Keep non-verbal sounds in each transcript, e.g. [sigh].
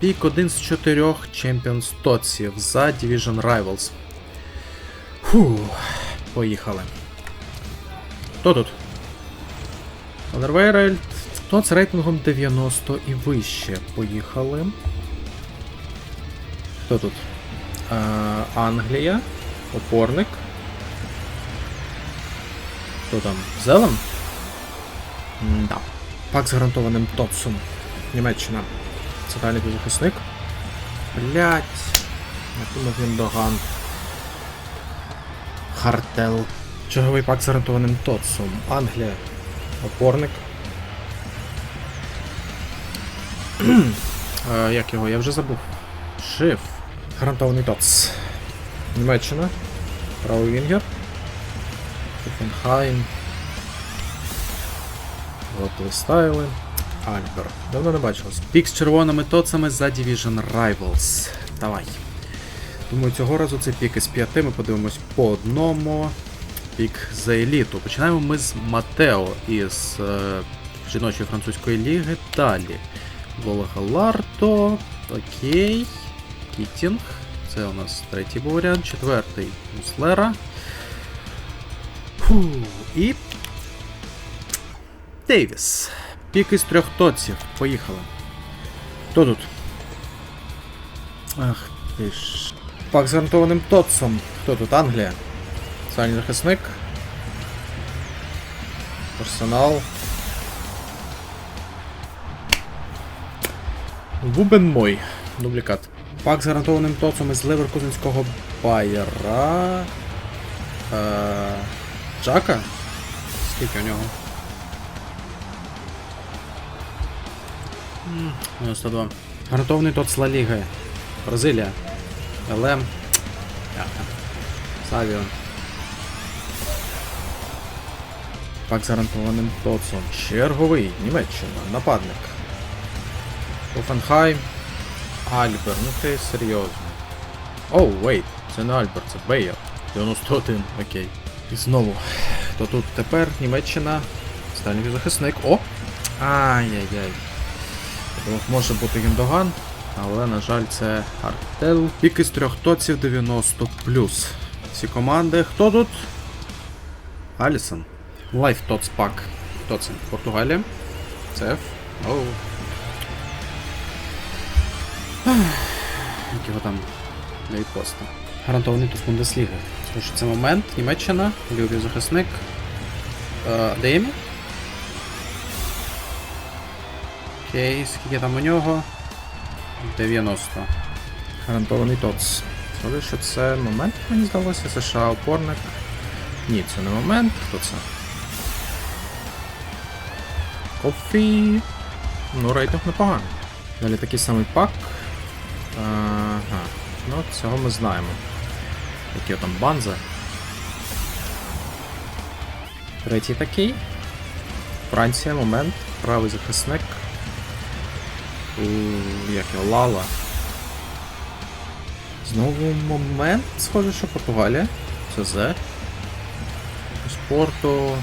Пік один з чотирьох Champions Тотсів за Division Rivals. Фу, поїхали. Хто тут? Underworld. Тот з рейтингом 90 і вище. Поїхали. Хто тут? Е, Англія. Опорник. Хто там? Зелен? Да. Пак з гарантованим Тотсом. Німеччина. Центральний захисник. Блять. Накинув він доган. Хартел. Черговий пак з гарантованим Тотсом. Англія. Опорник. [clears throat] е, як його? Я вже забув. Шиф. Гарантований Тотс. Німеччина. Правий Вінгер. Хофенхайм. От стайли. Альбер. Давно не бачилось. Пік з червоними тоцами за Division Rivals. Давай. Думаю, цього разу це пік із п'яти. Ми подивимось по одному. Пік за еліту. Починаємо ми з Матео із е, жіночої французької ліги. Далі. Волга Ларто. Окей. Кітінг. Це у нас третій був варіант. Четвертий Муслера. Фу. І. Дейвіс. Пік із трьох тоців. Поїхали. Хто тут? Ах, ти ж. Пак з гарантованим тоцом. Хто тут? Англія. Сальний захисник. Арсенал. Вубен мой. Дублікат. Пак з гарантованим тоцом із Леверкузенського Байера. Е, Джака? Скільки у нього? 92. Гарантований тот Ла Ліги. Бразилія. ЛМ. Савіо. Пак з гарантованим тоцом. Черговий. Німеччина. Нападник. Офенхайм. Альбер. Ну ти серйозно. Оу, вейт. Це не Альбер, це Бейер. 91, окей. І знову. То тут тепер Німеччина. Стальний захисник. О! Ай-яй-яй. Думав, може бути Гіндоган, але, на жаль, це Артел. Пік із трьох тоців 90 Всі команди. Хто тут? Алісон. Лайф Тоц Пак. Хто це? Португалія. Цеф. Оу. Як його там не відпости. Гарантований тут Бундесліги. Тому що це момент. Німеччина, лівий захисник. Е, Окей, скільки там у нього? 90. Гарантований ТОЦ. Схоже, що це момент, мені здалося, США опорник. Ні, це не момент. Хто це? Кофі. Ну, рейтинг непоганий. Далі такий самий пак. Ага. Ну, цього ми знаємо. Який там банза. Третій такий. Франція, момент. Правий захисник. У, як його Лала. Знову момент. Схоже, що Португалія. Це З. Спорту.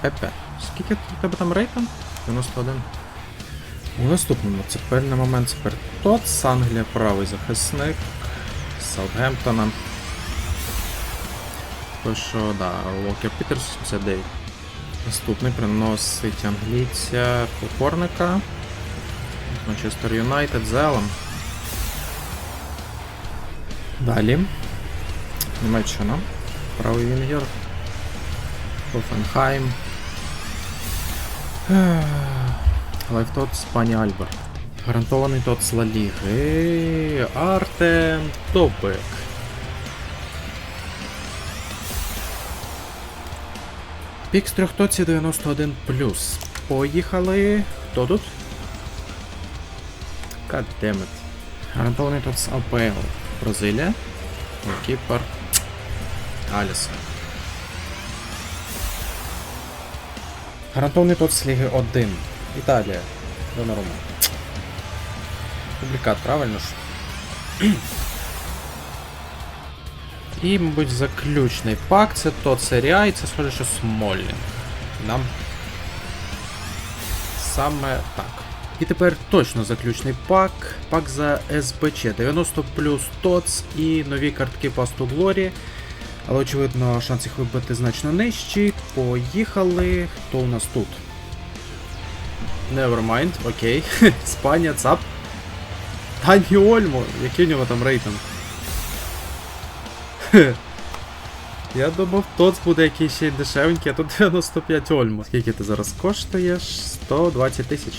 Пепе. Скільки у тебе там рейтинг? 91. У наступному це певний момент тепер Тотс, Англія, правий захисник. Саутгемптона. То що, да, Локер Пітерс 79. Наступний приносить англійця опорника. Манчестер Юнайтед Зелем. Далі. Німеччина. Правий Вінгер. Хофенхайм. Лайфтот пані Альбер. Гарантований тот Ла Ліги. Артем Топик. Пік з трьох тоців 91 Поїхали. Хто тут? Goddammit. Гарантований тут з АПЛ. Бразилія. Кіпер. Алісон. Гарантований тут з Ліги 1. Італія. Донорума. Публікат, правильно ж? І, мабуть, заключний пак це то Серія, і це схоже, що Смолінг. Нам саме так. І тепер точно заключний пак. Пак за СБЧ 90 плюс ТОЦ і нові картки Пасту Глорі. Але очевидно, шанс їх вибити значно нижчий. Поїхали. Хто у нас тут? Nevermind, окей. [laughs] Спанія, ЦАП. Тані Ольмо, який у нього там рейтинг? [laughs] Я думав, ТОЦ буде якийсь ще й дешевенький, а тут [laughs] 95 ольма. Скільки ти зараз коштуєш? 120 тисяч.